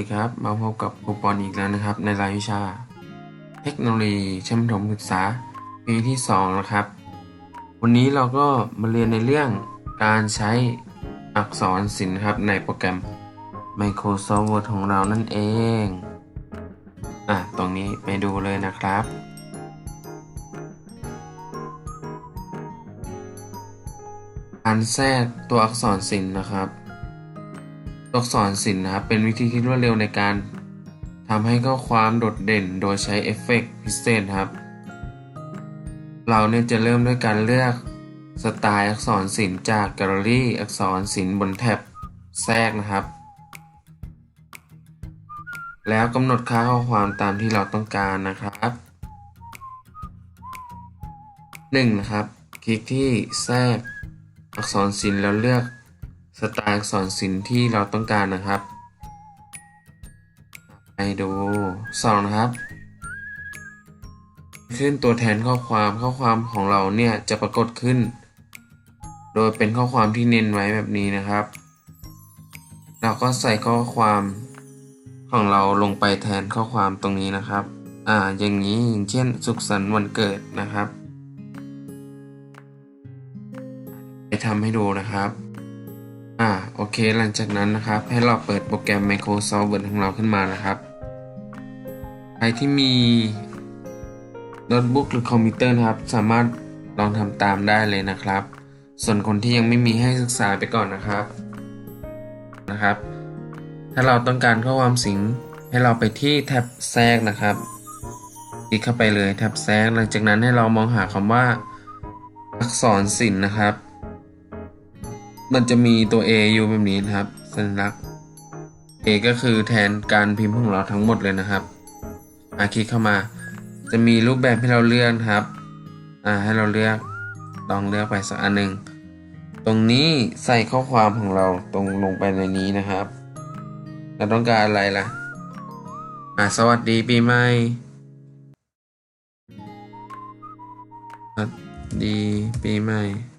ดีครับมาพบกับครูปอนอีกแล้วนะครับ ในรายวิชา เทคโนโลยีชั้นประถมศึกษาปีที่ 2 นะครับ วันนี้เราก็มาเรียนในเรื่องการใช้อักษรศิลป์ครับในโปรแกรม Microsoft Word ของเรานั่นเอง อะ ตรงนี้ไปดูเลยนะครับ การแทรกตัวอักษรศิลป์นะครับ อักษรศิลป์นะครับเป็นวิธีที่รวดเร็วในการทำให้ข้อความโดดเด่นโดยใช้เอฟเฟกต์พิเศษครับ เราเนี่ยจะเริ่มด้วยการเลือกสไตล์อักษรศิลป์จากแกลเลอรี่อักษรศิลป์บนแท็บแทรกนะครับ แล้วกำหนดค่าข้อความตามที่เราต้องการนะครับ 1. นะครับ คลิกที่แทรกอักษรศิลป์แล้วเลือก สไตล์อักษรศิลป์ที่เราต้องการนะครับ ไปดู2นะครับ ขึ้นตัวแทนข้อความข้อความของเราเนี่ยจะปรากฏขึ้น โดยเป็นข้อความที่เน้นไว้แบบนี้นะครับ เราก็ใส่ข้อความของเราลงไปแทนข้อความตรงนี้นะครับ อ่า อย่างนี้อย่างเช่น สุขสันต์วันเกิดนะครับ ไปทำให้ดูนะครับ อ่าโอเคหลังจากนั้นนะครับ ให้เราเปิดโปรแกรม Microsoft Word ของเราขึ้นมานะครับ ใครที่มีโน้ตบุ๊กหรือคอมพิวเตอร์นะครับ สามารถลองทำตามได้เลยนะครับ ส่วนคนที่ยังไม่มีให้ศึกษาไปก่อนนะครับนะครับ ถ้าเราต้องการข้อความสิงให้เราไปที่แท็บแทรกนะครับ คลิกเข้าไปเลยแท็บแทรกหลังจากนั้นให้เรามองหาคำว่า อักษรศิลป์นะครับ มันจะมีตัว A อยู่แบบนี้นะครับ สัญลักษณ์ A ก็คือแทนการพิมพ์ของเราทั้งหมดเลยนะครับอาคลิกเข้ามา จะมีรูปแบบให้เราเลือกครับ อ่าให้เราเลือก ลองเลือกไปสักอันหนึ่ง ตรงนี้ใส่ข้อความของเราตรงลงไปในนี้นะครับ เราต้องการอะไรล่ะ อ่าสวัสดีปีใหม่ สวัสดีปีใหม่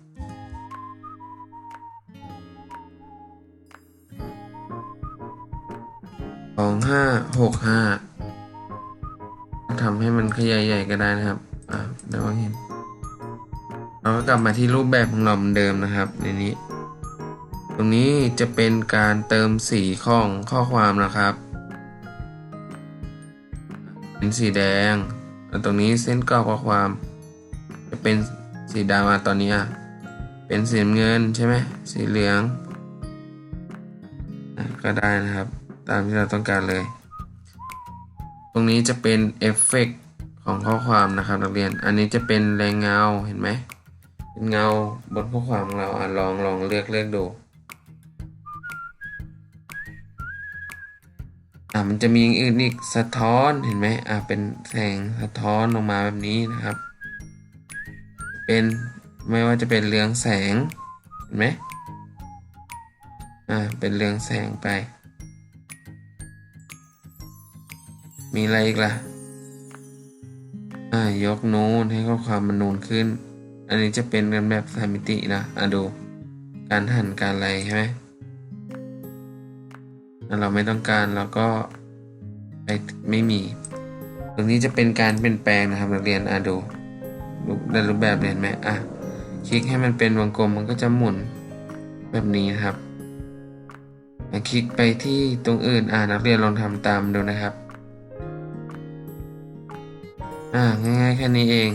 องห้าหกห้าทำให้มันขยายใหญ่ก็ได้นะครับ อ่าเดี๋ยวเห็น เราก็กลับมาที่รูปแบบของเราเหมือนเดิมนะครับ ในนี้ ตรงนี้จะเป็นการเติมสีของข้อความนะครับ เป็นสีแดงแล้วตรงนี้เส้นกรอบข้อความ จะเป็นสีดำมาตอนนี้อะเป็นสีเงินใช่ไหมสีเหลือง ก็ได้นะครับ ตามที่เราต้องการเลย ตรงนี้จะเป็นเอฟเฟกต์ของข้อความนะครับนักเรียน อันนี้จะเป็นแรงเงาเห็นไหมเป็นเงาบนข้อความของเราอะลองลองเลือกเลือกดูอ่ามันจะมีอื่นอีกสะท้อนเห็นไหมอ่าเป็นแสงสะท้อนลงมาแบบนี้นะครับ เป็นไม่ว่าจะเป็นเรืองแสงเห็นไหมอ่าเป็นเรืองแสงไป มีอะไรอีกล่ะอ่ายกโนูนให้ข้อความมันนูนขึ้น อันนี้จะเป็นกันแบบสามมิตินะอะดู การหันการอะไรใช่ไหมเราไม่ต้องการเราก็ไปไม่มี ตรงนี้จะเป็นการเปลี่ยนแปลงนะครับนักเรียนอะดูรูปได้รูปแบบเห็นไหมอะคลิกให้มันเป็นวงกลมมันก็จะหมุนแบบนี้นะครับคลิกไปที่ตรงอื่นอ่านักเรียนลองทำตามดูนะครับ อ่าง่ายๆแค่นี้เอง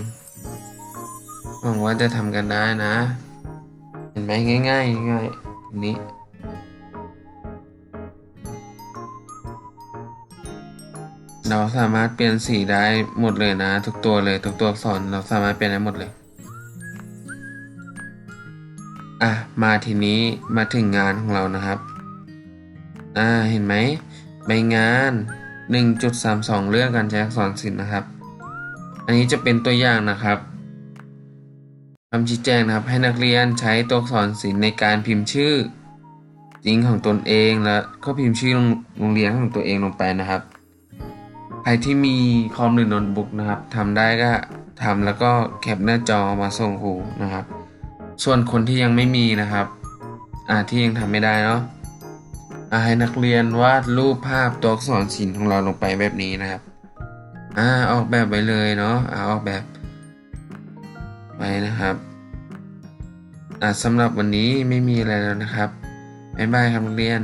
หวังว่าจะทำกันได้นะ เห็นไหมง่ายๆง่ายๆอันนี้เราสามารถเปลี่ยนสีได้หมดเลยนะ ทุกตัวเลยทุกตัวอักษรเราสามารถเปลี่ยนได้หมดเลย อะมาทีนี้มาถึงงานของเรานะครับ อ่าเห็นไหมใบงาน 1.32เรื่องการใช้อักษรศิลป์นะครับ อันนี้จะเป็นตัวอย่างนะครับคำชี้แจงนะครับให้นักเรียนใช้ตัวอักษรศิลป์ในการพิมพ์ชื่อ จริงของตนเองแล้วก็พิมพ์ชื่อโรงเรียนของตัวเองลงไปนะครับ ใครที่มีคอมหรือโน้ตบุ๊กนะครับทำได้ก็ทำแล้วก็แคปหน้าจอมาส่งครูนะครับ ส่วนคนที่ยังไม่มีนะครับอ่าที่ยังทำไม่ได้เนาะให้นักเรียนวาดรูปภาพตัวอักษรศิลป์ของเราลงไปแบบนี้นะครับ อ่าออกแบบไปเลยเนาะอ่าออกแบบไปนะครับอ่าสำหรับวันนี้ไม่มีอะไรแล้วนะครับบ๊ายบายครับนักเรียน